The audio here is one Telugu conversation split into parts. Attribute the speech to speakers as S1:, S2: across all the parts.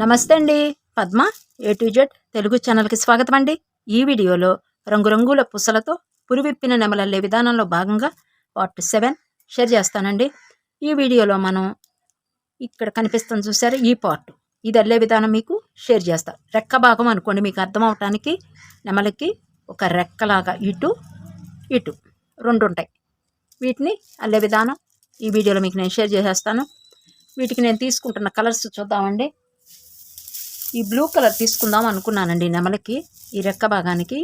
S1: నమస్తే అండి. Padma A to Z Telugu ఛానల్కి స్వాగతం అండి. ఈ వీడియోలో రంగురంగుల పుసలతో పురివిప్పిన నెమలల్లే విధానంలో భాగంగా పార్ట్ సెవెన్ షేర్ చేస్తానండి. ఈ వీడియోలో మనం ఇక్కడ కనిపిస్తుంది చూసారు? ఈ పార్ట్ ఇది అల్లే విధానం మీకు షేర్ చేస్తా. రెక్క భాగం అనుకోండి మీకు అర్థం అవటానికి నెమలకి ఒక రెక్కలాగా ఇటు ఇటు రెండు ఉంటాయి. వీటిని అల్లే విధానం ఈ వీడియోలో మీకు నేను షేర్ చేసేస్తాను. వీటికి నేను తీసుకుంటున్న కలర్స్ చూద్దామండి. ఈ బ్లూ కలర్ తీసుకుందాం అనుకున్నానండి నెమలికి ఈ రెక్క భాగానికి.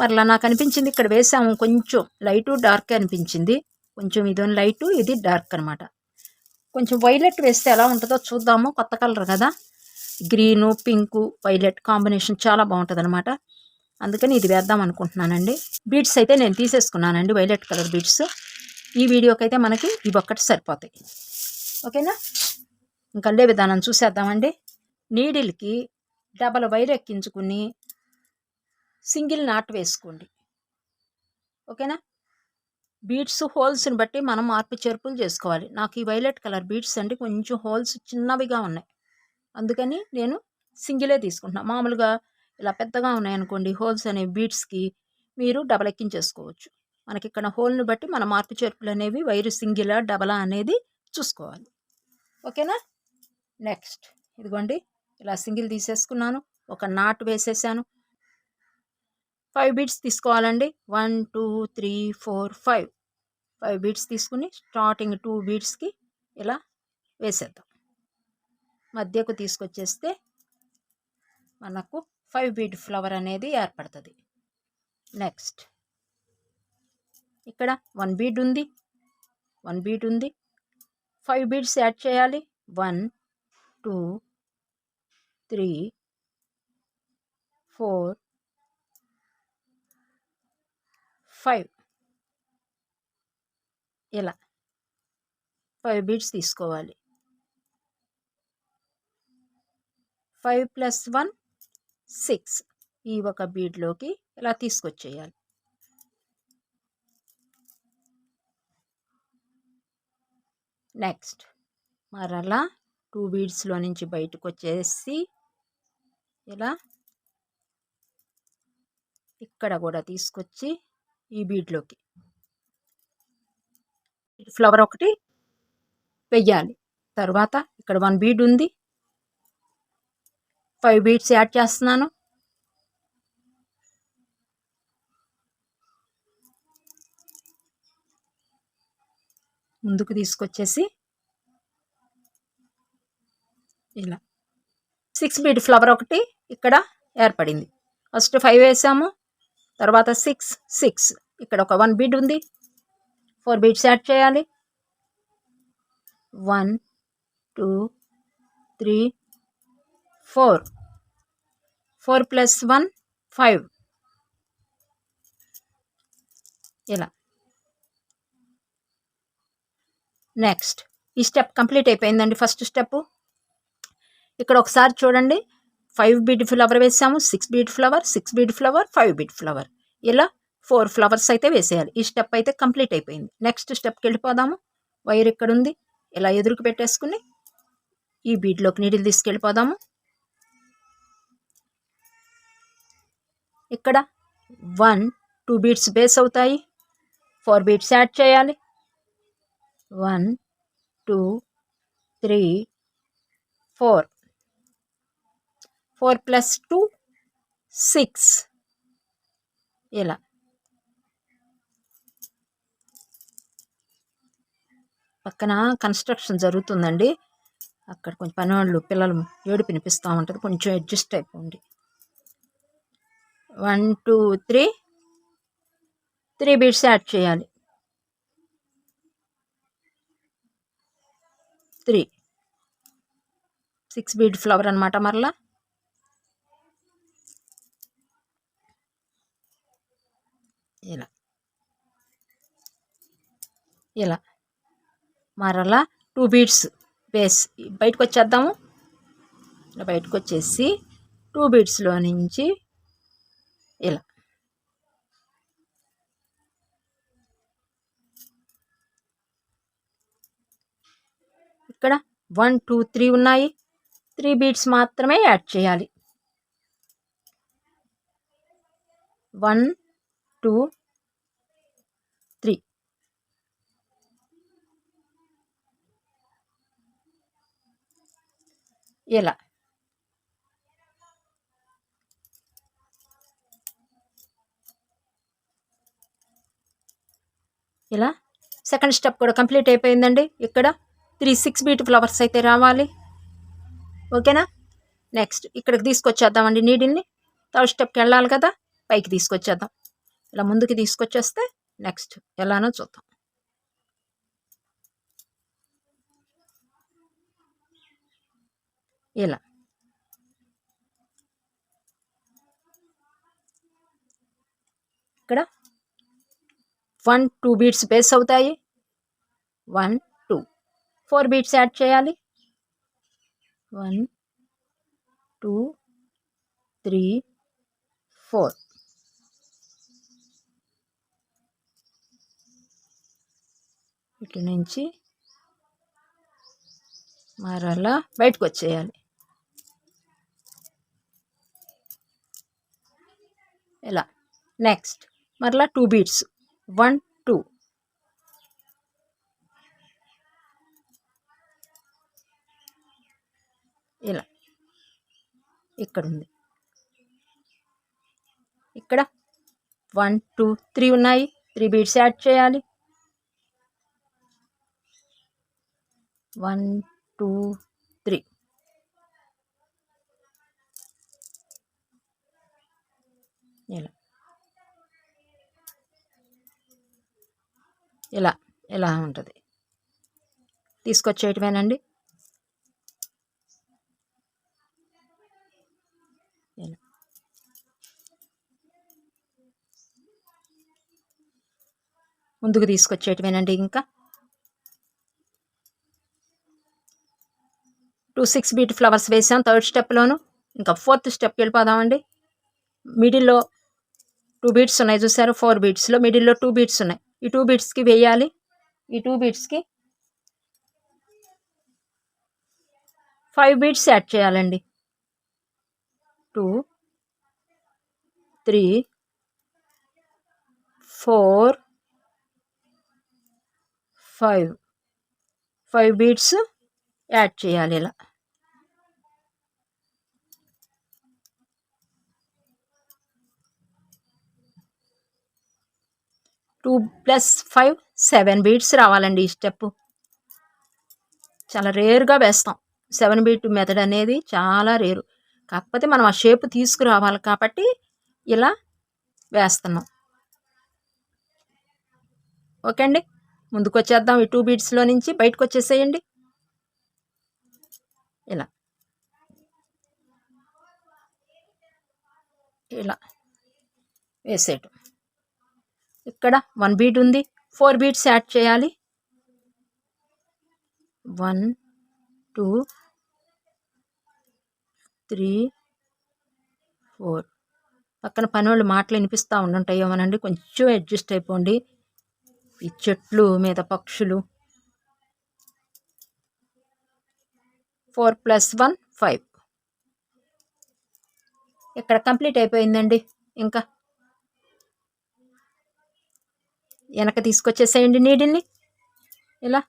S1: మరలా నాకు అనిపించింది ఇక్కడ వేసాము కొంచెం లైటు డార్క్ అనిపించింది. కొంచెం ఇది లైటు ఇది డార్క్ అనమాట కొంచెం వైలెట్ వేస్తే ఎలా ఉంటుందో చూద్దాము కొత్త కలర్ కదా. గ్రీను పింకు వైలెట్ కాంబినేషన్ చాలా బాగుంటుంది అనమాట అందుకని ఇది వేద్దాం అనుకుంటున్నానండి. బీడ్స్ అయితే నేను తీసేసుకున్నానండి వైలెట్ కలర్ బీడ్స్ ఈ వీడియోకి అయితే మనకి ఇవి ఒక్కటి సరిపోతాయి. ఓకేనా? ఇంకా అల్లే విధానం చూసేద్దామండి. నీడిల్కి డబల్ వైర్ ఎక్కించుకుని సింగిల్ నాట్ వేసుకోండి. ఓకేనా? బీడ్స్ హోల్స్ని బట్టి మనం మార్పు చేర్పులు చేసుకోవాలి. నాకు ఈ వైలెట్ కలర్ బీడ్స్ అంటే కొంచెం హోల్స్ చిన్నవిగా ఉన్నాయి. అందుకని నేను సింగిలే తీసుకుంటున్నాను మామూలుగా ఇలా పెద్దగా ఉన్నాయనుకోండి హోల్స్ అనే బీడ్స్కి మీరు డబల్ ఎక్కించేసుకోవచ్చు. మనకి ఇక్కడ హోల్ని బట్టి మన మార్పు చేర్పులు అనేవి వైరు సింగిలా డబలా అనేది చూసుకోవాలి. ఓకేనా? నెక్స్ట్. ఇదిగోండి. ఇలా సింగిల్ తీసేసుకున్నాను ఒక నాట్ వేసేసాను. ఫైవ్ బీట్స్ తీసుకోవాలండి. One two three four five. Five beads తీసుకుని స్టార్టింగ్ టూ బీట్స్కి ఇలా వేసేద్దాం. మధ్యకు తీసుకొచ్చేస్తే మనకు ఫైవ్ బీట్ ఫ్లవర్ అనేది ఏర్పడుతుంది. నెక్స్ట్. ఇక్కడ వన్ బీడ్ ఉంది. వన్ బీడ్ ఉంది. ఫైవ్ బీట్స్ యాడ్ చేయాలి. One two three four five ఇలా ఫైవ్ బీట్స్ తీసుకోవాలి. ఫైవ్ ప్లస్ వన్ సిక్స్ ఈ ఒక బీడ్లోకి ఇలా తీసుకొచ్చేయాలి. నెక్స్ట్ మరలా టూ బీడ్స్లో నుంచి బయటకు వచ్చేసి ఇలా ఇక్కడ కూడా తీసుకొచ్చి ఈ బీడ్లోకి ఫ్లవర్ ఒకటి వెయ్యాలి. తర్వాత ఇక్కడ వన్ బీడ్ ఉంది. ఫైవ్ బీడ్స్ యాడ్ చేస్తున్నాను. ముందుకు తీసుకొచ్చేసి ఇలా. సిక్స్ బీడ్ ఫ్లవర్ ఒకటి ఇక్కడ ఏర్పడింది. ఫస్ట్ ఫైవ్ వేసాము తర్వాత సిక్స్ సిక్స్. ఇక్కడ ఒక వన్ బీడ్ ఉంది. ఫోర్ బీడ్స్ యాడ్ చేయాలి. One two three four. Four plus one five. ఇలా. నెక్స్ట్. ఈ స్టెప్ కంప్లీట్ అయిపోయిందండి ఫస్ట్ స్టెప్ ఇక్కడ ఒకసారి చూడండి. ఫైవ్ బీట్ ఫ్లవర్ వేసాము. Six bead flower six bead flower five bead flower ఇలా ఫోర్ ఫ్లవర్స్ అయితే వేసేయాలి. ఈ స్టెప్ అయితే కంప్లీట్ అయిపోయింది. నెక్స్ట్ స్టెప్కి వెళ్ళిపోదాము. వైర్ ఇక్కడ ఉంది. ఇలా ఎదురుకు పెట్టేసుకుని ఈ బీడ్లోకి నీటిని తీసుకెళ్ళిపోదాము. ఇక్కడ వన్ టూ బీట్స్ బేస్ అవుతాయి. ఫోర్ బీట్స్ యాడ్ చేయాలి. One two three four four plus two six. ఇలా. పక్కన కన్స్ట్రక్షన్ జరుగుతుందండి. అక్కడ కొంచెం పని వాళ్ళు పిల్లలు ఏడు పినిపిస్తూ ఉంటుంది. కొంచెం అడ్జస్ట్ అయిపోండి. One two three. Three beads add చేయాలి. త్రీ. సిక్స్ బీడ్ ఫ్లవర్ అనమాట మరలా. ఇలా. ఇలా. మరలా టూ బీడ్స్ బేస్ బయటకు వచ్చేద్దాము ఇలా బయటకు వచ్చేసి టూ బీట్స్లో నుంచి ఇలా. ఇక్కడ వన్ టూ త్రీ ఉన్నాయి. త్రీ బీట్స్ మాత్రమే యాడ్ చేయాలి. One two three. ఇలా ఇలా సెకండ్ స్టెప్ కూడా కంప్లీట్ అయిపోయిందండి ఇక్కడ. త్రీ సిక్స్ బీట్ ఫ్లవర్స్ అయితే రావాలి. ఓకేనా? నెక్స్ట్ ఇక్కడికి తీసుకొచ్చేద్దామండి నీడిల్ని. థర్డ్ స్టెప్కి వెళ్ళాలి కదా. పైకి తీసుకొచ్చేద్దాం. ఇలా ముందుకి తీసుకొచ్చేస్తే నెక్స్ట్ ఎలానో చూద్దాం. ఇలా. ఇక్కడ వన్ టూ బీట్స్ బేస్ అవుతాయి. One two. Four beads add చేయాలి. One two three four. ఇటు నుంచి మరలా బయటకు వచ్చేయాలి ఇలా నెక్స్ట్ మరలా టూ బీట్స్ వన్ టూ ఇలా. ఇక్కడ ఉంది ఇక్కడ. వన్ టూ త్రీ ఉన్నాయి. త్రీ బీట్స్ యాడ్ చేయాలి. One two three. ఇలా. ఇలా ఇలా ఉంటుంది. తీసుకొచ్చేయటమేనండి ఇలా. ముందుకు తీసుకొచ్చేయటమేనండి ఇంకా? టూ సిక్స్ బీట్ ఫ్లవర్స్ వేసాం థర్డ్ స్టెప్లోను. ఇంకా ఫోర్త్ స్టెప్కి వెళ్ళిపోదామండి. మిడిల్లో టూ బీట్స్ ఉన్నాయి చూసారు ఫోర్ బీట్స్లో. మిడిల్లో టూ బీట్స్ ఉన్నాయి. ఈ టూ బీట్స్కి వేయాలి. ఈ టూ బీట్స్కి ఫైవ్ బీట్స్ యాడ్ చేయాలండి. Two three four five. Five beads add చేయాలి ఇలా. Two plus five seven beads రావాలండి ఈ స్టెప్ చాలా రేర్గా వేస్తాం. సెవెన్ బీట్ మెథడ్ అనేది చాలా రేరు. కాకపోతే మనం ఆ షేప్ తీసుకురావాలి కాబట్టి ఇలా వేస్తున్నాం. ఓకే అండి. ముందుకు వచ్చేద్దాం ఈ టూ బీట్స్లో నుంచి. బయటకు వచ్చేసేయండి ఇలా. ఇలా వేసేయటం. ఇక్కడ వన్ బీట్ ఉంది. ఫోర్ బీట్స్ యాడ్ చేయాలి. వన్ టూ త్రీ ఫోర్ పక్కన పని వాళ్ళు మాటలు వినిపిస్తూ ఉండుంటాయేమోనండి. కొంచెం అడ్జస్ట్ అయిపోండి. ఈ చెట్లు మీద పక్షులు. Four plus one five. ఇక్కడ కంప్లీట్ అయిపోయిందండి ఇంకా? వెనక తీసుకొచ్చేసేయండి నీడిని ఇలా.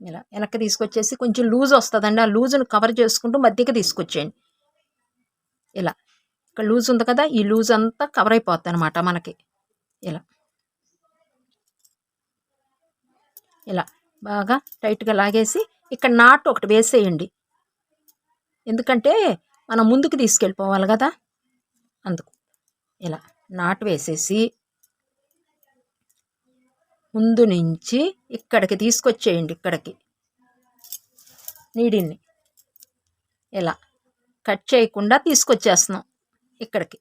S1: ఇలా. వెనక్కి తీసుకొచ్చేసి కొంచెం లూజ్ వస్తుందండి. ఆ లూజును కవర్ చేసుకుంటూ మధ్యకి తీసుకొచ్చేయండి. ఇలా. ఇక్కడ లూజ్ ఉంది కదా ఈ లూజ్ అంతా కవర్ అయిపోద్ది అనమాట మనకి. ఇలా. ఇలా. బాగా టైట్గా లాగేసి ఇక్కడ నాటు ఒకటి వేసేయండి. ఎందుకంటే మనం ముందుకు తీసుకెళ్ళిపోవాలి కదా. అందుకు ఇలా నాటు వేసేసి ముందు నుంచి ఇక్కడికి తీసుకొచ్చేయండి ఇక్కడికి. నీడిని ఇలా కట్ చేయకుండా తీసుకొచ్చేస్తున్నాం ఇక్కడికి.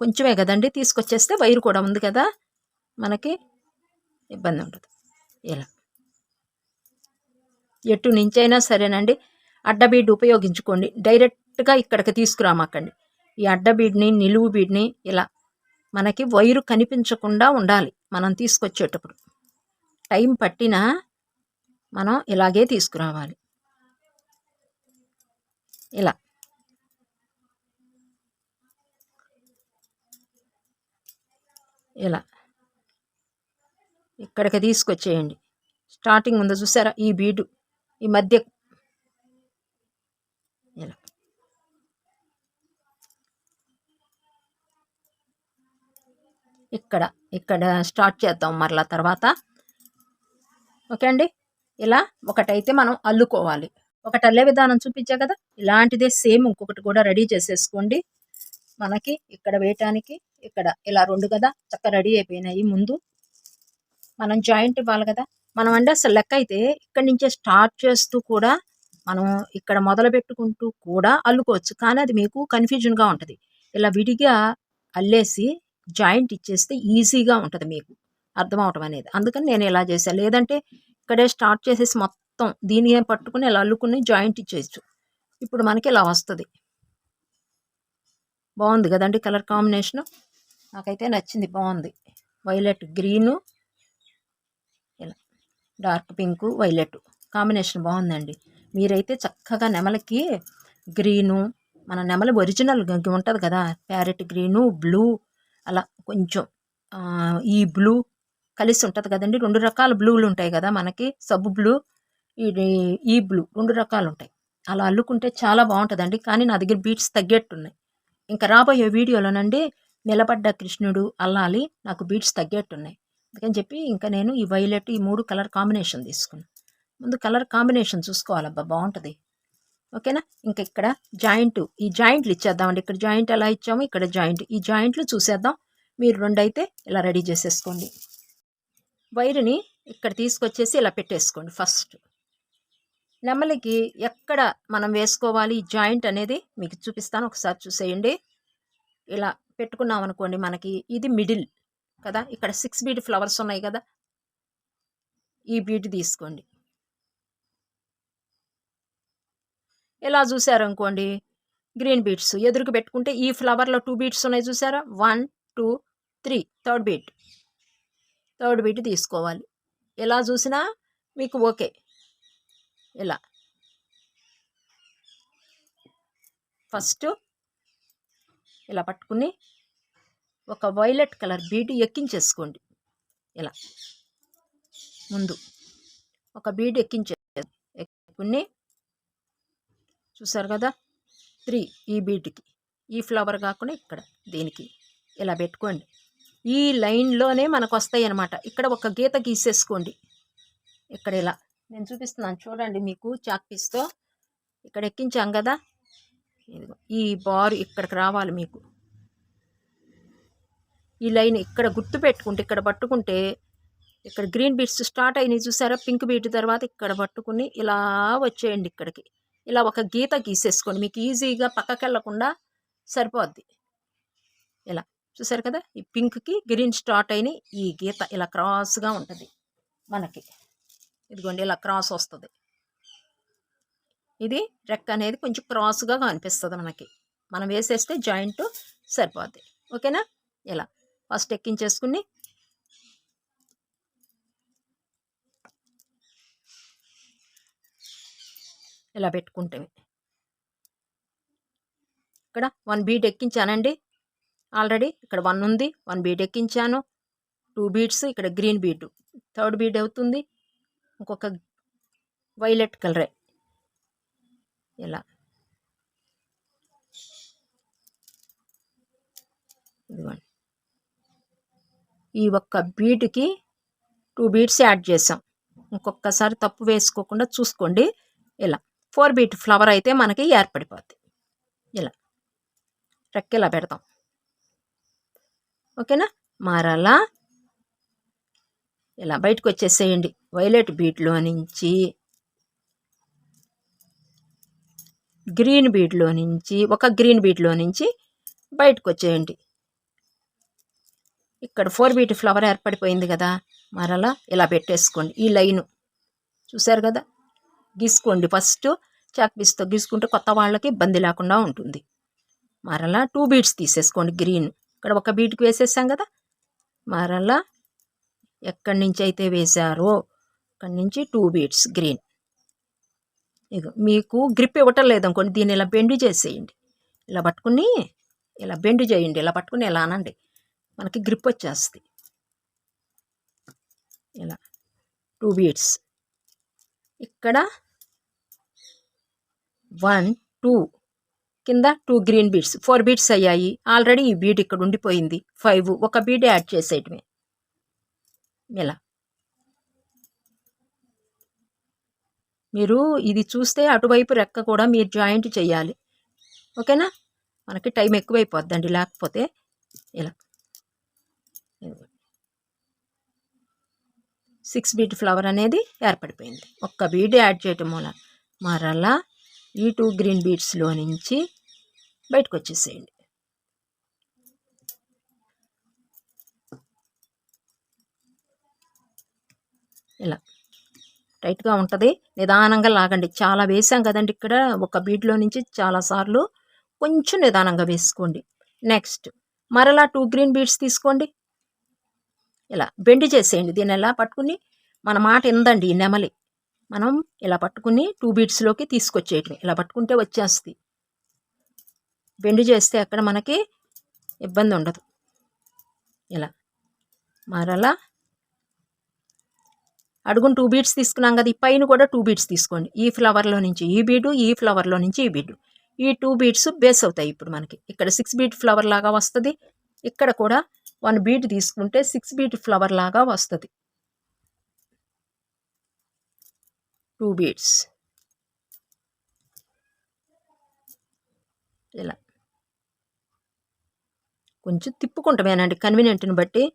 S1: కొంచెమే కదండి తీసుకొచ్చేస్తే వైరు కూడా ఉంది కదా. మనకి ఇబ్బంది ఉండదు. ఇలా ఎటు నుంచైనా సరేనండి. అడ్డబీడ్ ఉపయోగించుకోండి. డైరెక్ట్గా ఇక్కడికి తీసుకురామాకండి. ఈ అడ్డబీడ్ని నిలువు బీడ్ని ఇలా మనకి వైరు కనిపించకుండా ఉండాలి మనం తీసుకొచ్చేటప్పుడు. టైం పట్టినా మనం ఇలాగే తీసుకురావాలి. ఇలా. ఇలా. ఇక్కడికి తీసుకొచ్చేయండి. స్టార్టింగ్ ముందు చూసారా? ఈ బీడు. ఈ మధ్య ఇలా. ఇక్కడ ఇక్కడ స్టార్ట్ చేద్దాం మరలా తర్వాత. ఓకే అండి? ఇలా ఒకటైతే మనం అల్లుకోవాలి. ఒకటి అల్లే విధానం చూపించా కదా? ఇలాంటిదే సేమ్ ఇంకొకటి కూడా రెడీ చేసేసుకోండి. మనకి ఇక్కడ వేయటానికి ఇక్కడ ఇలా రెండు కదా? చక్క రెడీ అయిపోయినాయి. ముందు మనం జాయింట్ ఇవ్వాలి కదా? మనం అంటే అసలు లెక్క అయితే ఇక్కడి నుంచే స్టార్ట్ చేస్తూ కూడా మనం ఇక్కడ మొదలు పెట్టుకుంటూ కూడా అల్లుకోవచ్చు. కానీ అది మీకు కన్ఫ్యూజన్గా ఉంటుంది. ఇలా విడిగా అల్లేసి జాయింట్ ఇచ్చేస్తే ఈజీగా ఉంటుంది మీకు. అర్థం అవటం అనేది. అందుకని నేను ఇలా చేశాను లేదంటే ఇక్కడే స్టార్ట్ చేసేసి మొత్తం దీని పట్టుకుని ఇలా అల్లుకుని జాయింట్ ఇచ్చేయచ్చు. ఇప్పుడు మనకి ఇలా వస్తుంది. బాగుంది కదండి కలర్ కాంబినేషను? నాకైతే నచ్చింది. బాగుంది. Violet green dark pink violet combination బాగుందండి. మీరైతే చక్కగా నెమలకి గ్రీను మన నెమల ఒరిజినల్ ఉంటుంది కదా ప్యారెట్ గ్రీను బ్లూ అలా కొంచెం ఈ బ్లూ కలిసి ఉంటుంది కదండి. రెండు రకాల బ్లూలు ఉంటాయి కదా మనకి సబ్బు బ్లూ ఈ బ్లూ రెండు రకాలు ఉంటాయి. అలా అల్లుకుంటే చాలా బాగుంటుందండి కానీ నా దగ్గర బీట్స్ తగ్గేట్టున్నాయి. ఇంకా రాబోయే వీడియోలోనండి నిలబడ్డ కృష్ణుడు అల్లాలి నాకు బీట్స్ తగ్గేట్టున్నాయి. అందుకని చెప్పి ఇంకా నేను ఈ వైలెట్ ఈ మూడు కలర్ కాంబినేషన్ తీసుకున్నాను ముందు కలర్ కాంబినేషన్ చూసుకోవాలబ్బా బాగుంటుంది. ఓకేనా? ఇంకా ఇక్కడ జాయింట్ ఈ జాయింట్లు ఇచ్చేద్దామండి. ఇక్కడ జాయింట్ ఎలా ఇచ్చాము ఇక్కడ జాయింట్. ఈ జాయింట్లు చూసేద్దాం. మీరు రెండు అయితే ఇలా రెడీ చేసేసుకోండి. వైరుని ఇక్కడ తీసుకొచ్చేసి ఇలా పెట్టేసుకోండి ఫస్ట్. నెమ్మలికి ఎక్కడ మనం వేసుకోవాలి ఈ జాయింట్ అనేది మీకు చూపిస్తాను. ఒకసారి చూసేయండి. ఇలా పెట్టుకున్నాం అనుకోండి మనకి ఇది మిడిల్. కదా? ఇక్కడ సిక్స్ బీడ్ ఫ్లవర్స్ ఉన్నాయి కదా? ఈ బీడ్ తీసుకోండి. ఇలా చూసారనుకోండి గ్రీన్ బీట్స్ ఎదురుకు పెట్టుకుంటే ఈ ఫ్లవర్లో టూ బీట్స్ ఉన్నాయి చూసారా? One two three third bead third bead తీసుకోవాలి. ఎలా చూసినా మీకు ఓకే. ఇలా ఫస్ట్ ఇలా పట్టుకుని ఒక వైలెట్ కలర్ బీడ్ ఎక్కించేసుకోండి. ఇలా. ముందు ఒక బీడ్ ఎక్కించే ఎక్కుని చూసారు కదా? త్రీ ఈ బీడ్కి. ఈ ఫ్లవర్ కాకుండా ఇక్కడ దీనికి ఇలా పెట్టుకోండి. ఈ లైన్లోనే మనకు వస్తాయి అనమాట ఇక్కడ ఒక గీత గీసేసుకోండి. ఇక్కడ ఇలా. నేను చూపిస్తున్నాను చూడండి మీకు చాక్ పీస్తో. ఇక్కడ ఎక్కించాం కదా? ఈ బారు ఇక్కడికి రావాలి మీకు. ఈ లైన్ ఇక్కడ గుర్తు పెట్టుకుంటే ఇక్కడ పట్టుకుంటే ఇక్కడ గ్రీన్ బీట్స్ స్టార్ట్ అయినాయి చూసారా? పింక్ బీట్ తర్వాత ఇక్కడ పట్టుకుని ఇలా వచ్చేయండి ఇక్కడికి. ఇలా ఒక గీత గీసేసుకోండి. మీకు ఈజీగా పక్కకి వెళ్ళకుండా సరిపోద్ది. ఇలా చూసారు కదా? ఈ పింక్కి గ్రీన్ స్టార్ట్ అయిన ఈ గీత ఇలా క్రాస్గా ఉంటుంది మనకి. ఇదిగోండి ఇలా క్రాస్ వస్తుంది. ఇది రెక్క అనేది కొంచెం క్రాస్గా కనిపిస్తుంది మనకి. మనం వేసేస్తే జాయింట్ సరిపోద్ది. ఓకేనా? ఇలా ఫస్ట్ ఎక్కించేసుకుని ఇలా పెట్టుకుంటే ఇక్కడ వన్ బీట్ ఎక్కించానండి. ఆల్రెడీ ఇక్కడ వన్ ఉంది వన్ బీట్ ఎక్కించాను. టూ బీట్స్ ఇక్కడ గ్రీన్ బీటు. థర్డ్ బీట్ అవుతుంది ఇంకొక వైలెట్ కలరే. ఇలా. ఇదిగోండి. ఈ ఒక్క బీట్కి టూ బీట్స్ యాడ్ చేసాం ఇంకొకసారి తప్పు వేసుకోకుండా చూసుకోండి. ఇలా. ఫోర్ బీట్ ఫ్లవర్ అయితే మనకి ఏర్పడిపోద్ది. ఇలా. రెక్క ఇలా పెడతాం. ఓకేనా? మరలా? ఇలా బయటకు వచ్చేసేయండి. వైలెట్ బీట్లో నుంచి గ్రీన్ బీట్లో నుంచి ఒక గ్రీన్ బీట్లో నుంచి బయటకు వచ్చేయండి. ఇక్కడ ఫోర్ బీట్ ఫ్లవర్ ఏర్పడిపోయింది కదా మరలా ఇలా పెట్టేసుకోండి. ఈ లైను చూసారు కదా? గీసుకోండి ఫస్ట్. చాక్ పీస్తో గీసుకుంటే కొత్త వాళ్ళకి ఇబ్బంది లేకుండా ఉంటుంది. మరలా టూ బీట్స్ తీసేసుకోండి గ్రీన్. ఇక్కడ ఒక బీట్కి వేసేసాం కదా? మరలా ఎక్కడి నుంచి అయితే వేశారో అక్కడి నుంచి టూ బీట్స్ గ్రీన్. ఇక మీకు గ్రిప్ ఇవ్వటం లేదనుకోండి దీన్ని ఇలా బెండ్ చేసేయండి. ఇలా పట్టుకుని ఇలా బెండ్ చేయండి ఇలా పట్టుకుని ఇలా అనండి. మనకి గ్రిప్ వచ్చేస్తుంది. ఇలా టూ బీట్స్. ఇక్కడ వన్ టూ కింద two green beads. Four beads అయ్యాయి. ఆల్రెడీ ఈ బీట్ ఇక్కడ ఉండిపోయింది. ఫైవ్ ఒక బీట్ యాడ్ చేసేయటమే ఇలా. మీరు ఇది చూస్తే అటువైపు రెక్క కూడా మీరు జాయింట్ చేయాలి. ఓకేనా? మనకి టైం ఎక్కువైపోద్దండి. లేకపోతే ఇలా. సిక్స్ బీట్ ఫ్లవర్ అనేది ఏర్పడిపోయింది. ఒక్క బీడ్ యాడ్ చేయటం మూలం మరలా ఈ టూ గ్రీన్ బీడ్స్లో నుంచి బయటకు వచ్చేసేయండి ఇలా టైట్గా ఉంటుంది. నిదానంగా లాగండి. చాలా వేసాం కదండి ఇక్కడ. ఒక బీడ్లో నుంచి చాలాసార్లు కొంచెం నిదానంగా వేసుకోండి. నెక్స్ట్ మరలా టూ గ్రీన్ బీడ్స్ తీసుకోండి. ఇలా బెండి చేసేయండి. దీన్ని ఎలా పట్టుకుని మన మాట ఎందండి ఈ నెమలి. మనం ఇలా పట్టుకుని టూ బీట్స్లోకి తీసుకొచ్చేయటం ఇలా పట్టుకుంటే వచ్చేస్తుంది బెండి చేస్తే అక్కడ మనకి ఇబ్బంది ఉండదు. ఇలా మరలా అడుగును టూ బీట్స్ తీసుకున్నాం కదా ఈ పైన కూడా టూ బీట్స్ తీసుకోండి. ఈ ఫ్లవర్లో నుంచి ఈ బీడు ఈ ఫ్లవర్లో నుంచి ఈ బీడు ఈ టూ బీట్స్ బేస్ అవుతాయి ఇప్పుడు మనకి. ఇక్కడ సిక్స్ బీట్ ఫ్లవర్ లాగా వస్తుంది. ఇక్కడ కూడా వన్ బీట్ తీసుకుంటే సిక్స్ బీట్ ఫ్లవర్ లాగా వస్తుంది. Two beads. ఇలా. కొంచెం తిప్పుకుంటామేనండి కన్వీనియంట్ని బట్టి.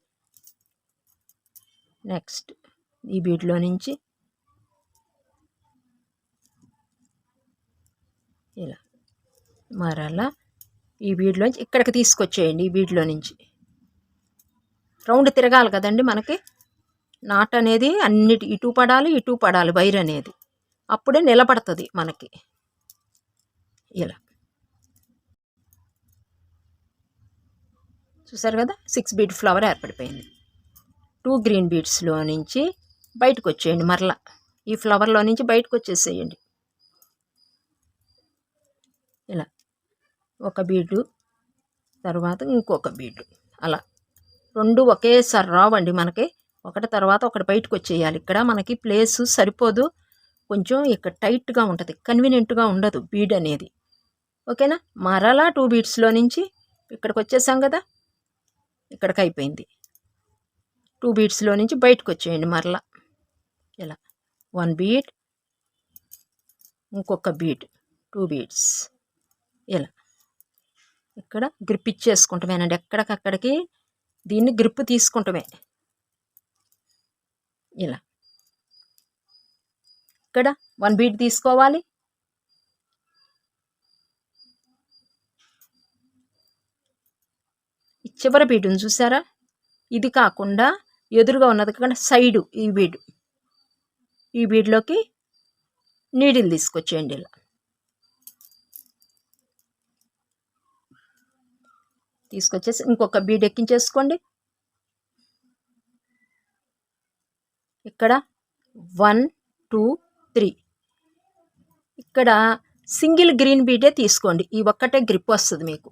S1: నెక్స్ట్ ఈ బీట్లో నుంచి. ఇలా. మరలా ఈ బీడ్లోంచి ఇక్కడికి తీసుకొచ్చేయండి ఈ బీడ్లో నుంచి. రౌండ్ తిరగాలి కదండి మనకి. నాట్ అనేది అన్నిటి ఇటు పడాలి ఇటు పడాలి వైర్ అనేది. అప్పుడే నిలబడుతుంది మనకి. ఇలా. చూసారు కదా? సిక్స్ బీట్ ఫ్లవర్ ఏర్పడిపోయింది. టూ గ్రీన్ బీడ్స్లో నుంచి బయటకు వచ్చేయండి మరలా. ఈ ఫ్లవర్లో నుంచి బయటకు వచ్చేసేయండి ఇలా. ఒక బీడు తర్వాత ఇంకొక బీడు అలా. రెండు ఒకేసారి రావండి మనకి. ఒకటి తర్వాత ఒకటి బయటకు వచ్చేయాలి ఇక్కడ మనకి ప్లేస్ సరిపోదు. కొంచెం ఇక్కడ టైట్గా ఉంటుంది. కన్వీనియంట్గా ఉండదు బీడ్ అనేది. ఓకేనా? మరలా టూ బీడ్స్లో నుంచి ఇక్కడికి వచ్చేసాం కదా? ఇక్కడికి అయిపోయింది టూ బీడ్స్లో నుంచి బయటకు వచ్చేయండి మరలా. ఇలా. వన్ బీట్ ఇంకొక బీడ్ టూ బీడ్స్. ఇలా. ఇక్కడ గ్రిప్ ఇచ్చేసుకుంటామేనండి. ఎక్కడికక్కడికి దీన్ని గ్రిప్ తీసుకుంటమే. ఇలా. ఇక్కడ వన్ బీట్ తీసుకోవాలి. చివరి బీడుని చూసారా? ఇది కాకుండా ఎదురుగా ఉన్నది కాకుండా సైడు ఈ బీడు ఈ బీడ్లోకి నీడిల్ తీసుకొచ్చేయండి ఇలా. తీసుకొచ్చేసి ఇంకొక బీడ్ ఎక్కించేసుకోండి. ఇక్కడ వన్ టూ త్రీ. ఇక్కడ సింగిల్ గ్రీన్ బీడే తీసుకోండి. ఈ ఒక్కటే గ్రిప్ వస్తుంది మీకు.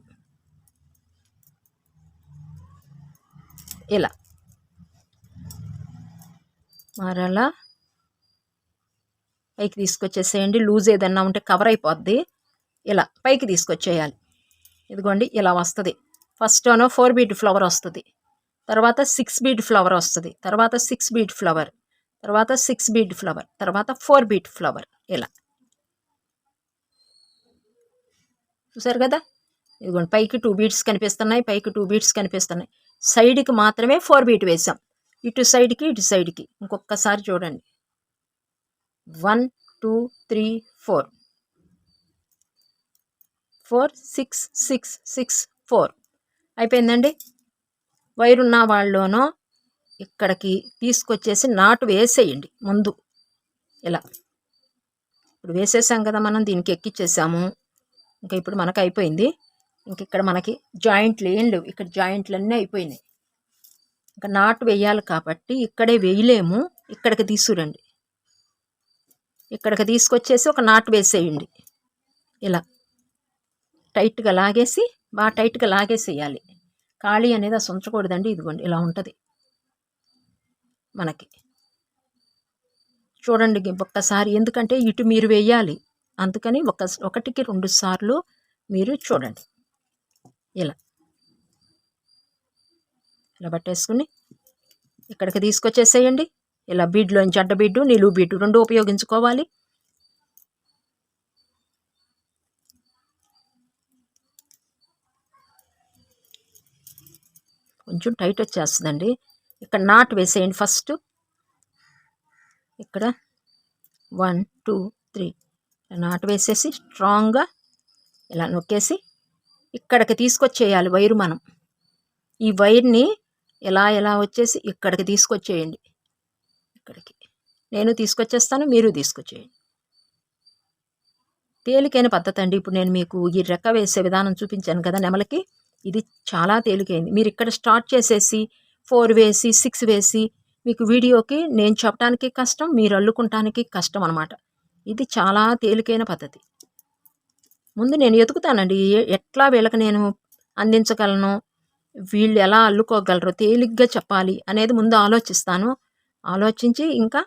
S1: ఇలా. మరలా పైకి తీసుకొచ్చేసేయండి. లూజ్ ఏదన్నా ఉంటే కవర్ అయిపోద్ది. ఇలా పైకి తీసుకొచ్చేయాలి. ఇదిగోండి ఇలా వస్తుంది. ఫస్ట్ అనో ఫోర్ బీట్ ఫ్లవర్ వస్తుంది. తర్వాత సిక్స్ బీట్ ఫ్లవర్ వస్తుంది. తర్వాత సిక్స్ బీట్ ఫ్లవర్. తర్వాత సిక్స్ బీట్ ఫ్లవర్. తర్వాత ఫోర్ బీట్ ఫ్లవర్. ఇలా. చూసారు కదా? ఇదిగోండి పైకి టూ బీట్స్ కనిపిస్తున్నాయి పైకి టూ బీట్స్ కనిపిస్తున్నాయి. సైడ్కి మాత్రమే ఫోర్ బీట్ వేసాం ఇటు సైడ్కి ఇటు సైడ్కి. ఇంకొకసారి చూడండి. One two three four. Four six six six four. అయిపోయిందండి. వైరున్న ఉన్న వాళ్ళలోనో ఇక్కడికి తీసుకొచ్చేసి నాటు వేసేయండి ముందు. ఇలా. ఇప్పుడు వేసేసాం కదా మనం దీనికి ఎక్కిచ్చేసాము. ఇంకా ఇప్పుడు మనకు అయిపోయింది. ఇంక ఇక్కడ మనకి జాయింట్లు ఏం లేవు. ఇక్కడ జాయింట్లు అన్నీ అయిపోయినాయి. ఇంకా నాటు వేయాలి కాబట్టి ఇక్కడే వేయలేము. ఇక్కడికి తీసుకురండి. ఇక్కడికి తీసుకొచ్చేసి ఒక నాటు వేసేయండి. ఇలా. టైట్గా లాగేసి బాగా టైట్గా లాగేసేయాలి. ఖాళీ అనేది అసలు ఉంచకూడదండి ఇదిగోండి ఇలా ఉంటుంది. మనకి. చూడండి ఒక్కసారి. ఎందుకంటే ఇటు మీరు వేయాలి. అందుకని ఒక ఒకటికి రెండు సార్లు మీరు చూడండి. ఇలా. ఇలా పట్టేసుకుని ఇక్కడికి తీసుకొచ్చేసేయండి. ఇలా బీడ్లోని అడ్డ బీడ్డు నిలువు బీడ్డు రెండు ఉపయోగించుకోవాలి. కొంచెం టైట్ వచ్చేస్తుందండి. ఇక్కడ నాట్ వేసేయండి ఫస్ట్. ఇక్కడ వన్ టూ త్రీ. నాటు వేసేసి స్ట్రాంగ్గా ఇలా నొక్కేసి ఇక్కడికి తీసుకొచ్చేయాలి వైరు మనం. ఈ వైర్ని ఎలా ఎలా వచ్చేసి ఇక్కడికి తీసుకొచ్చేయండి. ఇక్కడికి. నేను తీసుకొచ్చేస్తాను మీరు తీసుకొచ్చేయండి. తేలికైన పద్ధతి అండి ఇప్పుడు నేను మీకు ఈ రెక్క వేసే విధానం చూపించాను కదా నెమలకి. ఇది చాలా తేలికైంది. మీరు ఇక్కడ స్టార్ట్ చేసేసి ఫోర్ వేసి సిక్స్ వేసి మీకు వీడియోకి నేను చెప్పడానికి కష్టం మీరు అల్లుకుంటానికి కష్టం అనమాట ఇది చాలా తేలికైన పద్ధతి. ముందు నేను ఎతుకుతానండి ఎట్లా వీళ్ళకి నేను అందించగలను? వీళ్ళు ఎలా అల్లుకోగలరో? తేలిగ్గా చెప్పాలి అనేది ముందు ఆలోచిస్తాను. ఆలోచించి ఇంకా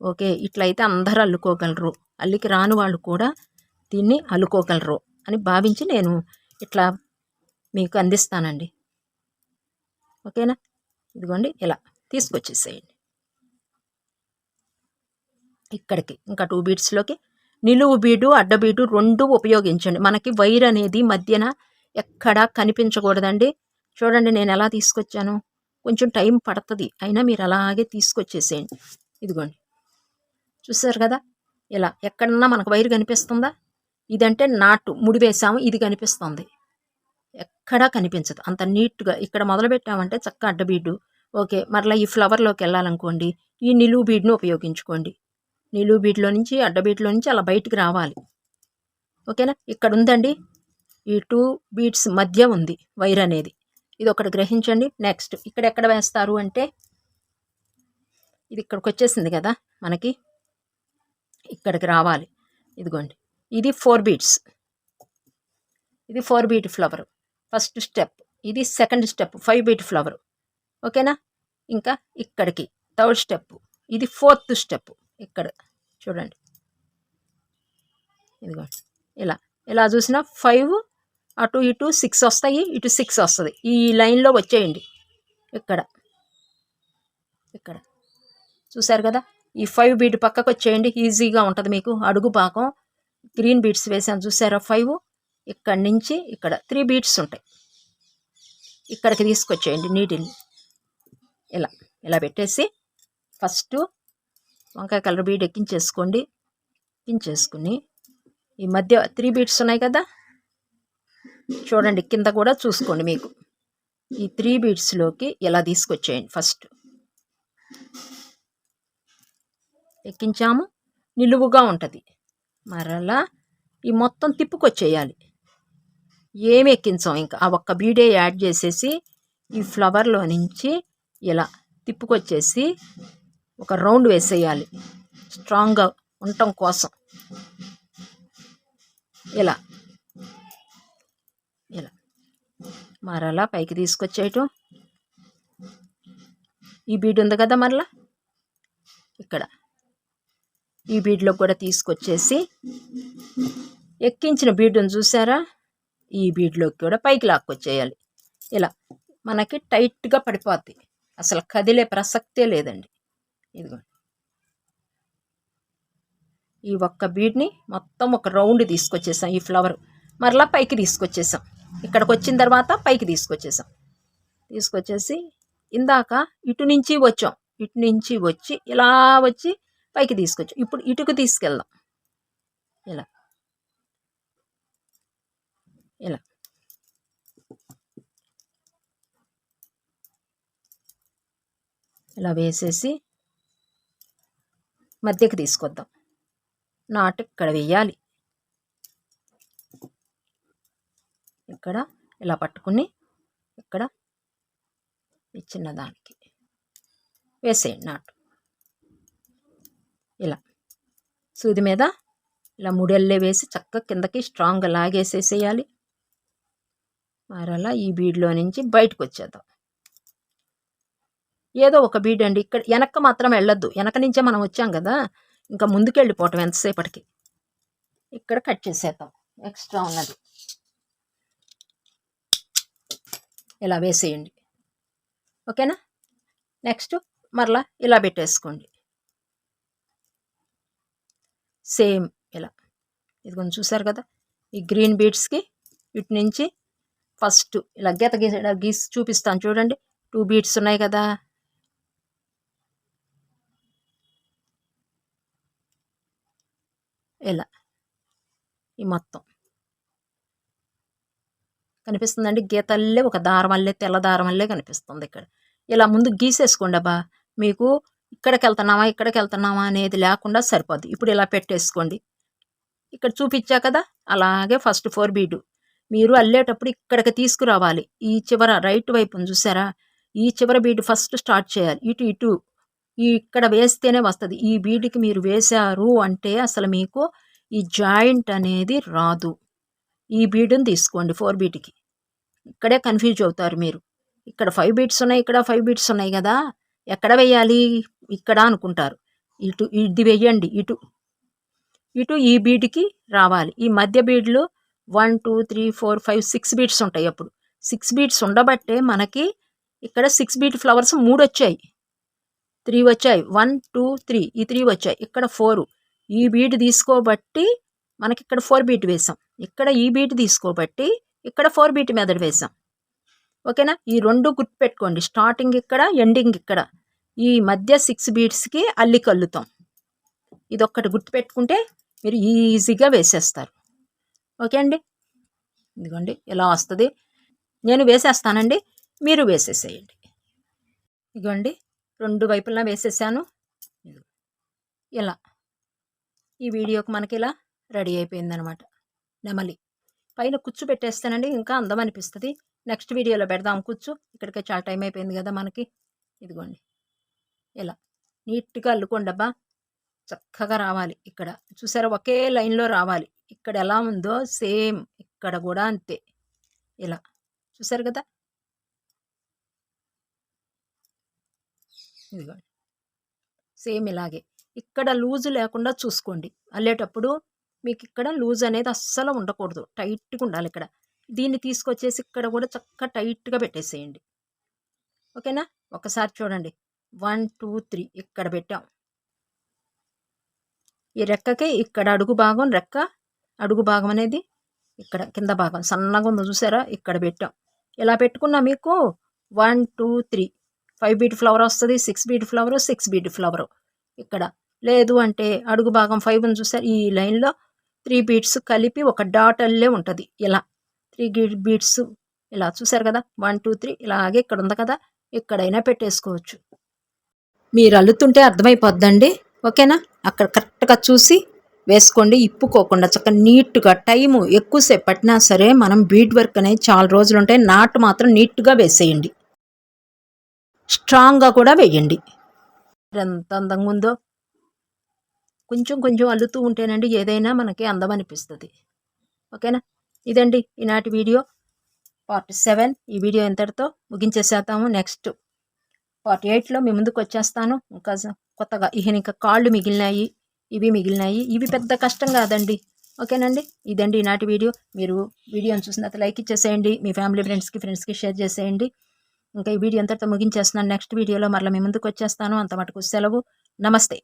S1: ఓకే ఇట్లయితే అందరూ అల్లుకోగలరు. అల్లికి రాని వాళ్ళు కూడా దీన్ని అల్లుకోగలరు అని భావించి నేను ఇట్లా మీకు అందిస్తానండి. ఓకేనా? ఇదిగోండి ఇలా తీసుకొచ్చేసేయండి. ఇక్కడికి ఇంకా టూ బీట్స్లోకి నిలువు బీడు అడ్డ బీడు రెండు ఉపయోగించండి. మనకి వైర్ అనేది మధ్యన ఎక్కడా కనిపించకూడదండి. చూడండి నేను ఎలా తీసుకొచ్చాను? కొంచెం టైం పడుతుంది అయినా మీరు అలాగే తీసుకొచ్చేసేయండి. ఇదిగోండి. చూసారు కదా? ఇలా ఎక్కడన్నా మనకు వైర్ కనిపిస్తుందా? ఇదంటే నాటు ముడి వేసాము ఇది కనిపిస్తుంది. ఎక్కడా కనిపించదు. అంత నీట్గా ఇక్కడ మొదలు పెట్టామంటే చక్క అడ్డబీడు. ఓకే మరలా ఈ ఫ్లవర్లోకి వెళ్ళాలనుకోండి ఈ నిలువు బీడ్ను ఉపయోగించుకోండి. నిలువు బీడ్లో నుంచి అడ్డబీడ్లో నుంచి అలా బయటికి రావాలి. ఓకేనా? ఇక్కడ ఉందండి. ఈ టూ బీడ్స్ మధ్య ఉంది వైర్ అనేది. ఇది ఒకటి గ్రహించండి. నెక్స్ట్ ఇక్కడ ఎక్కడ వేస్తారు అంటే ఇది ఇక్కడికి వచ్చేసింది కదా మనకి. ఇక్కడికి రావాలి. ఇదిగోండి. ఇది ఫోర్ బీట్స్ ఇది four bead flower. First step. ఇది second step. Five bead flower. ఓకేనా? ఇంకా ఇక్కడికి. Third step. ఇది ఫోర్త్ స్టెప్. ఇక్కడ. చూడండి. ఇదిగో. ఇలా. ఇలా చూసినా ఫైవ్ అటు ఇటు సిక్స్ వస్తాయి ఇటు సిక్స్ వస్తుంది. ఈ లైన్లో వచ్చేయండి. ఇక్కడ. ఇక్కడ. చూసారు కదా? ఈ ఫైవ్ బీట్ పక్కకు వచ్చేయండి ఈజీగా ఉంటుంది మీకు. అడుగు పాకం గ్రీన్ బీట్స్ వేసాను చూసారా ఫైవ్ ఇక్కడి నుంచి ఇక్కడ త్రీ బీట్స్ ఉంటాయి. ఇక్కడికి తీసుకొచ్చేయండి నీటిని. ఇలా ఇలా పెట్టేసి ఫస్ట్ వంకాయ కలర్ బీడ్ ఎక్కించేసుకోండి. ఎక్కించేసుకుని ఈ మధ్య త్రీ బీట్స్ ఉన్నాయి కదా? చూడండి కింద కూడా చూసుకోండి మీకు. ఈ త్రీ బీట్స్లోకి ఇలా తీసుకొచ్చేయండి ఫస్ట్. ఎక్కించాము. నిలువుగా ఉంటుంది. మరలా ఈ మొత్తం తిప్పుకొచ్చేయాలి. ఏమి ఎక్కించాం? ఇంకా ఆ ఒక్క బీడే యాడ్ చేసేసి ఈ ఫ్లవర్లో నుంచి ఇలా తిప్పుకొచ్చేసి ఒక రౌండ్ వేసేయాలి. స్ట్రాంగ్గా ఉండటం కోసం. ఇలా. ఇలా. మరలా పైకి తీసుకొచ్చేయటం. ఈ బీడ్ ఉంది కదా మరలా? ఇక్కడ. ఈ బీడ్లో కూడా తీసుకొచ్చేసి ఎక్కించిన బీడ్ని చూసారా? ఈ బీడ్లోకి కూడా పైకి లాక్కొచ్చేయాలి. ఇలా మనకి టైట్గా పడిపోద్ది. అసలు కదిలే ప్రసక్తే లేదండి. ఇదిగోండి ఈ ఒక్క బీడ్ని మొత్తం ఒక రౌండ్ తీసుకొచ్చేసాం ఈ ఫ్లవర్. మరలా పైకి తీసుకొచ్చేసాం. ఇక్కడికి వచ్చిన తర్వాత పైకి తీసుకొచ్చేసాం. తీసుకొచ్చేసి ఇందాక ఇటు నుంచి వచ్చాం. ఇటు నుంచి వచ్చి ఇలా వచ్చి పైకి తీసుకొచ్చాం. ఇప్పుడు ఇటుకు తీసుకెళ్దాం. ఇలా. ఇలా. ఇలా వేసేసి మధ్యకి తీసుకొద్దాం. నాటు ఇక్కడ వేయాలి. ఇక్కడ ఇలా పట్టుకుని ఇక్కడ ఇచ్చిన దానికి వేసేయండి నాటు. ఇలా. సూది మీద ఇలా ముడెల్లే వేసి చక్కగా కిందకి స్ట్రాంగ్గా లాగేసేసేయాలి. మరలా ఈ బీడ్లో నుంచి బయటకు వచ్చేద్దాం ఏదో ఒక బీడ్ అండి. ఇక్కడ వెనక మాత్రం వెళ్ళొద్దు. వెనక నుంచే మనం వచ్చాం కదా. ఇంకా ముందుకు వెళ్ళిపోవటం ఎంతసేపటికి? ఇక్కడ కట్ చేసేద్దాం. ఎక్స్ట్రా ఉన్నది. ఇలా వేసేయండి. ఓకేనా? నెక్స్ట్ మరలా ఇలా పెట్టేసుకోండి. సేమ్ ఇలా. ఇది కొంచెం చూసారు కదా? ఈ గ్రీన్ బీడ్స్కి ఇటు నుంచి ఫస్ట్ ఇలా గీత గీ గీసి చూపిస్తాను. చూడండి టూ బీడ్స్ ఉన్నాయి కదా. ఇలా ఈ మొత్తం. కనిపిస్తుందండి గీతల్లే ఒక దారం వల్లే తెల్ల దారం వల్లే కనిపిస్తుంది ఇక్కడ. ఇలా ముందు గీసేసుకోండి అబ్బా. మీకు ఇక్కడికి వెళ్తున్నామా ఇక్కడికి వెళ్తున్నామా అనేది లేకుండా సరిపోద్ది. ఇప్పుడు ఇలా పెట్టేసుకోండి. ఇక్కడ చూపించా కదా అలాగే ఫస్ట్ ఫోర్ బీడు మీరు అల్లేటప్పుడు ఇక్కడికి తీసుకురావాలి. ఈ చివర రైట్ వైపును చూసారా? ఈ చివర బీడ్ ఫస్ట్ స్టార్ట్ చేయాలి. ఇటు ఇటు. ఈ ఇక్కడ వేస్తేనే వస్తుంది. ఈ బీడ్కి మీరు వేశారు అంటే అసలు మీకు ఈ జాయింట్ అనేది రాదు. ఈ బీడుని తీసుకోండి ఫోర్ బీట్కి ఇక్కడే కన్ఫ్యూజ్ అవుతారు మీరు. ఇక్కడ ఫైవ్ బీట్స్ ఉన్నాయి ఇక్కడ ఫైవ్ బీట్స్ ఉన్నాయి కదా? ఎక్కడ వేయాలి? ఇక్కడ అనుకుంటారు. ఇటు ఇది వెయ్యండి ఇటు. ఇటు ఈ బీడ్కి రావాలి. ఈ మధ్య బీడ్లు one two three four five six beads ఉంటాయి అప్పుడు. సిక్స్ బీట్స్ ఉండబట్టే మనకి ఇక్కడ సిక్స్ బీట్ ఫ్లవర్స్ మూడు వచ్చాయి. త్రీ వచ్చాయి. One two three. ఈ త్రీ వచ్చాయి. ఇక్కడ ఫోర్. ఈ బీట్ తీసుకోబట్టి మనకి ఇక్కడ ఫోర్ బీట్ వేసాం. ఇక్కడ ఈ బీట్ తీసుకోబట్టి ఇక్కడ ఫోర్ బీట్ మెదడు వేసాం. ఓకేనా? ఈ రెండు గుర్తుపెట్టుకోండి. స్టార్టింగ్ ఇక్కడ ఎండింగ్ ఇక్కడ. ఈ మధ్య సిక్స్ బీట్స్కి అల్లి కల్లుతాం ఇది గుర్తుపెట్టుకుంటే మీరు ఈజీగా వేసేస్తారు. ఓకే అండి. ఇదిగోండి ఇలా వస్తుంది. నేను వేసేస్తానండి. మీరు వేసేసేయండి. ఇదిగోండి రెండు వైపులా వేసేసాను. ఇలా. ఈ వీడియోకి మనకి ఇలా రెడీ అయిపోయిందనమాట. నెమలి. పైన కుచ్చు పెట్టేస్తానండి ఇంకా అందం అనిపిస్తుంది. నెక్స్ట్ వీడియోలో పెడదాం. కుచ్చు ఇక్కడికే చాలా టైం అయిపోయింది కదా మనకి. ఇదిగోండి. ఇలా. నీట్గా అల్లుకోండి అబ్బా చక్కగా రావాలి ఇక్కడ. చూసారా? ఒకే లైన్లో రావాలి. ఇక్కడ ఎలా ఉందో సేమ్ ఇక్కడ కూడా అంతే. ఇలా చూసారు కదా? సేమ్ ఇలాగే. ఇక్కడ లూజు లేకుండా చూసుకోండి. అల్లేటప్పుడు మీకు ఇక్కడ లూజ్ అనేది అస్సలు ఉండకూడదు. టైట్గా ఉండాలి ఇక్కడ. దీన్ని తీసుకొచ్చేసి ఇక్కడ కూడా చక్కగా టైట్గా పెట్టేసేయండి. ఓకేనా? ఒకసారి చూడండి. వన్ టూ త్రీ ఇక్కడ పెట్టాం. ఈ రెక్కకి ఇక్కడ అడుగు భాగం రెక్క అడుగు భాగం అనేది ఇక్కడ కింద భాగం. సన్నగా ఉందో చూసారా? ఇక్కడ పెట్టాం. ఇలా పెట్టుకున్నా మీకు one two three. Five bead flower వస్తుంది six bead flower six bead flower. ఇక్కడ లేదు అంటే అడుగు భాగం ఫైవ్ అని చూసారు? ఈ లైన్లో త్రీ బీట్స్ కలిపి ఒక డాట్ అల్లే ఉంటుంది. ఇలా త్రీ బీట్స్ ఇలా చూసారు కదా? One two three. ఇలాగే ఇక్కడ ఉంది కదా? ఎక్కడైనా పెట్టేసుకోవచ్చు. మీరు అల్లుతుంటే అర్థమైపోద్దండి. ఓకేనా? అక్కడ కరెక్ట్గా చూసి వేసుకోండి ఇప్పుకోకుండా చక్కగా నీట్గా టైము ఎక్కువసేపు పట్టినా సరే మనం బీడ్ వర్క్ అనేది చాలా రోజులు ఉంటాయి. నాటు మాత్రం నీట్గా వేసేయండి. స్ట్రాంగ్గా కూడా వేయండి. ఎంత అందంగా ఉందో. కొంచెం కొంచెం అల్లుతూ ఉంటేనండి ఏదైనా మనకి అందం అనిపిస్తుంది. ఓకేనా? ఇదండి ఈనాటి వీడియో. Part seven. ఈ వీడియో ఎంతటితో ముగించేసేద్దాము. నెక్స్ట్ పార్ట్ ఎయిట్లో మీ ముందుకు వచ్చేస్తాను. ఇంకా కొత్తగా ఇక ఇంకా కాళ్ళు మిగిలినాయి. ఇవి మిగిలినాయి. ఇవి పెద్ద కష్టం కాదండి. ఓకేనండి? ఇదండి ఈనాటి వీడియో. మీరు వీడియోని చూసిన లైక్ ఇచ్చేసేయండి. మీ ఫ్యామిలీ ఫ్రెండ్స్కి ఫ్రెండ్స్కి షేర్ చేసేయండి. ఇంకా ఈ వీడియో అంతటితో ముగించేస్తున్నాను. నెక్స్ట్ వీడియోలో మరలా మీ ముందుకు వచ్చేస్తాను. అంత మటుకు సెలవు. నమస్తే.